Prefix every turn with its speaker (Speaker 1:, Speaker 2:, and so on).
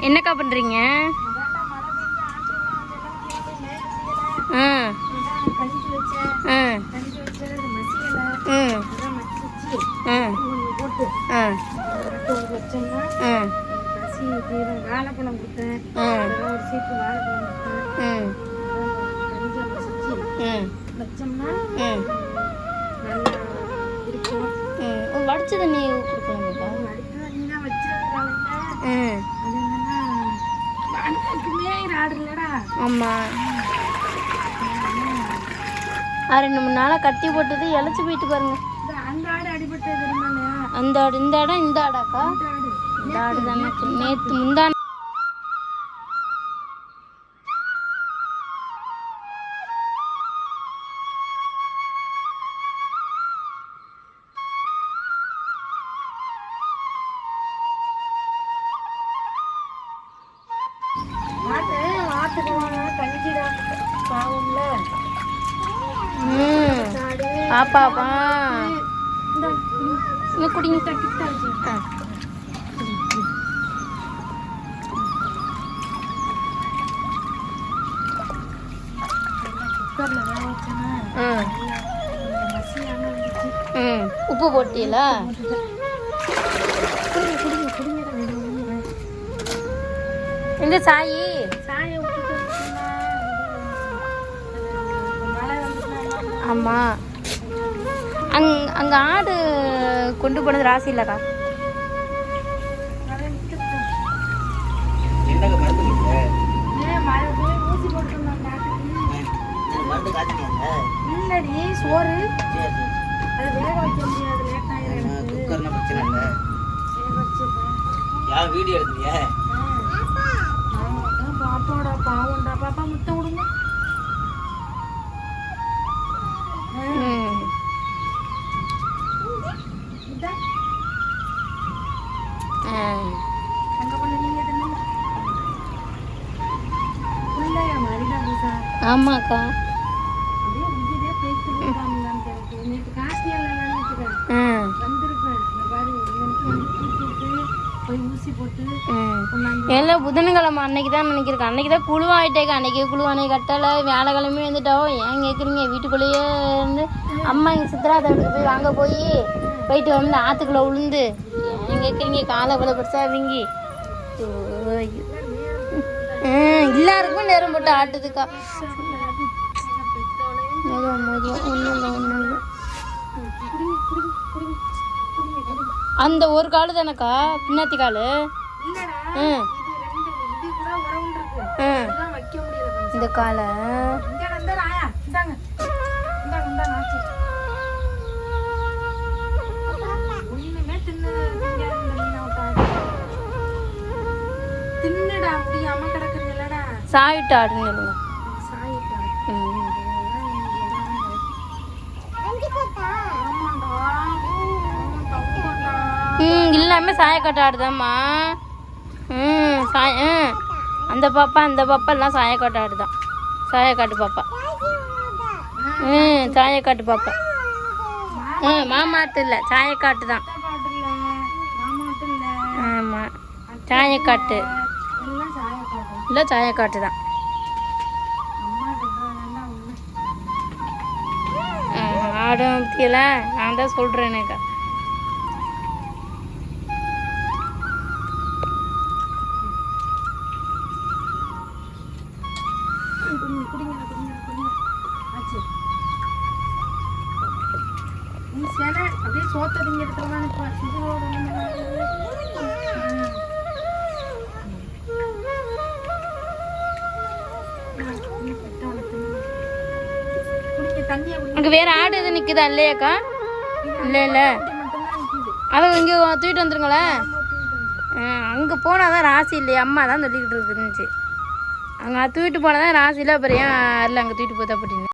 Speaker 1: என்னக்கா பண்ணுறீங்க ஆ. ஆ. ஆ. ஆ. ஆ.
Speaker 2: வாழைப்பழம் கொடுத்தேன்
Speaker 1: ஆ.
Speaker 2: ஒரு சீப்பு வாழைப்பழம் கொடுத்தேன் வச்சோம்னா நல்லா இருக்கும்.
Speaker 1: ம். வடிச்ச தண்ணி ஆமாம் ரெண்டு மூணு நாளாக கட்டி போட்டது இழைச்சி போயிட்டு பாருங்க.
Speaker 2: அந்த ஆடு
Speaker 1: இந்த இடம் இந்த ஆடாக்கா?
Speaker 2: இந்த ஆடு.
Speaker 1: இந்த ஆடு தானே நேற்று முந்தான்
Speaker 2: கஞ்சிடா பாவம்ல.
Speaker 1: ம்.
Speaker 2: ஆடு
Speaker 1: பாப்பாப்பா
Speaker 2: இந்த
Speaker 1: குடிங்க
Speaker 2: வேக
Speaker 1: ஆமாம் அங் அங்கே ஆடு கொண்டு போனது ராசி இல்லைக்கா.
Speaker 2: இல்லடி சோறு. அது வேக வைக்க முடியாது லேட்
Speaker 3: குக்கர்னா பிரச்சனை இல்லை. வீடியோ எடுக்கிறீங்க?
Speaker 2: பாப்பாடா பாவம்டா. பாப்பா முட்டை விடுங்க கொண்டாந்து
Speaker 1: எல்லாம் புதன்கிழமை அன்னைக்கு தான் நினைக்கிறேன். அன்னைக்கு தான் குழுவாயிட்டேக்கா. அன்னைக்கு குழுவானை கட்டலை. வேலைக்கிழமையும் வந்துட்டாவோ ஏன் கேட்குறீங்க? வீட்டுக்குள்ளேயே இருந்து அம்மா இங்கே சித்ராதவனுக்கு போய் வாங்க போய் போயிட்டு வந்து ஆற்றுக்குள்ளே உளுந்து. ஏன் கேட்குறீங்க? காலை இவ்வளோ பெருசாக வீங்கி. எல்லாருக்கும் நேரம் போட்டு ஆட்டுதுக்கா. அந்த ஒரு காலு தானக்கா? பின்னாத்தி காலு. இந்த காலை.
Speaker 2: தின்னுடா முடியாம கிடக்குறீங்களடா
Speaker 1: சாயிட்டு ஆடுன்னு சொல்லுங்க. ம் எல்லாமே சாயக்காட்டு ஆடுதாம்மா ம் சாய ம். அந்த பாப்பா அந்த பாப்பா எல்லாம் சாயக்காட்டு ஆடுதான் சாயக்காட்டு பாப்பா. ம் சாயக்காட்டு பாப்பா. ம் மாமாட்டு இல்லை சாயக்காட்டு தான் ஆமாம் சாயக்காட்டு. இல்லை சாயக்காட்டு தான். ஆடும் நான் தான் சொல்கிறேனேக்கா
Speaker 2: குடிங்க, அப்படியே
Speaker 1: அங்கே வேறு ஆடு எதுவும் நிற்குதா இல்லையாக்கா? இல்லை இல்லை.
Speaker 2: குடி
Speaker 1: இங்கே தூக்கிட்டு வந்துருங்களேன் அங்கே போனால் தான் ராசி இல்லையா அம்மா தான் சொல்லிக்கிட்டு இருந்துச்சு. அங்கே தூக்கிட்டு போனால் தான் ராசி இல்லை அப்புறம் ஏன் இல்லை அங்கே தூக்கிட்டு போதா அப்படின்னு.